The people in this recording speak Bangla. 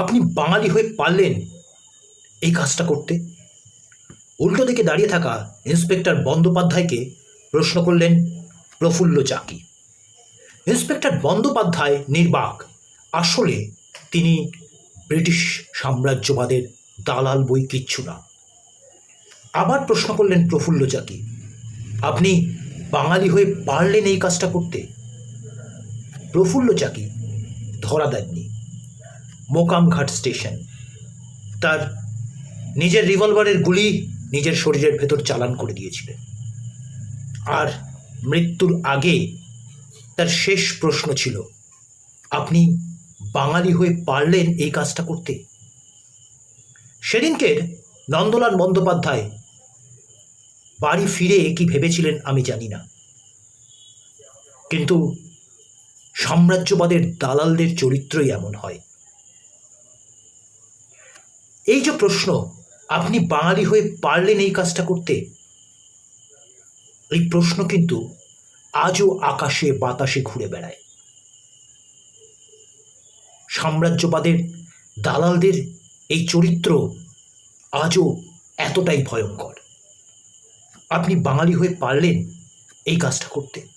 আপনি বাঙালি হয়ে পারলেন এই কাজটা করতে? উল্টো দিকে দাঁড়িয়ে থাকা ইন্সপেক্টর বন্দ্যোপাধ্যায়কে প্রশ্ন করলেন প্রফুল্ল চাকি। ইন্সপেক্টর বন্দ্যোপাধ্যায় নির্বাক। আসলে তিনি ব্রিটিশ সাম্রাজ্যবাদের দালাল বই কিচ্ছু না। আবার প্রশ্ন করলেন প্রফুল্ল চাকি, আপনি বাঙালি হয়ে পারলেন এই কাজটা করতে? প্রফুল্ল চাকি ধরা দেননি। মোকামঘাট স্টেশন। তার নিজের রিভলভারের গুলি নিজের শরীরের ভেতর চালান করে দিয়েছিলেন আর মৃত্যুর আগে তার শেষ প্রশ্ন ছিল, আপনি বাঙালি হয়ে পারলেন এই কাজটা করতে? সেদিনকের নন্দলাল বন্দ্যোপাধ্যায় বাড়ি ফিরে কি ভেবেছিলেন আমি জানি না। কিন্তু সাম্রাজ্যবাদের দালালদের চরিত্রই এমন হয়। এই যে প্রশ্ন, আপনি বাঙালি হয়ে পারলেন এই কাজটা করতে? এই প্রশ্ন কিন্তু আজও আকাশে বাতাসে ঘুরে বেড়ায়। সাম্রাজ্যবাদের দালালদের এই চরিত্র আজও এতটাই ভয়ঙ্কর। আপনি বাঙালি হয়ে পারলেন এই কাজটা করতে?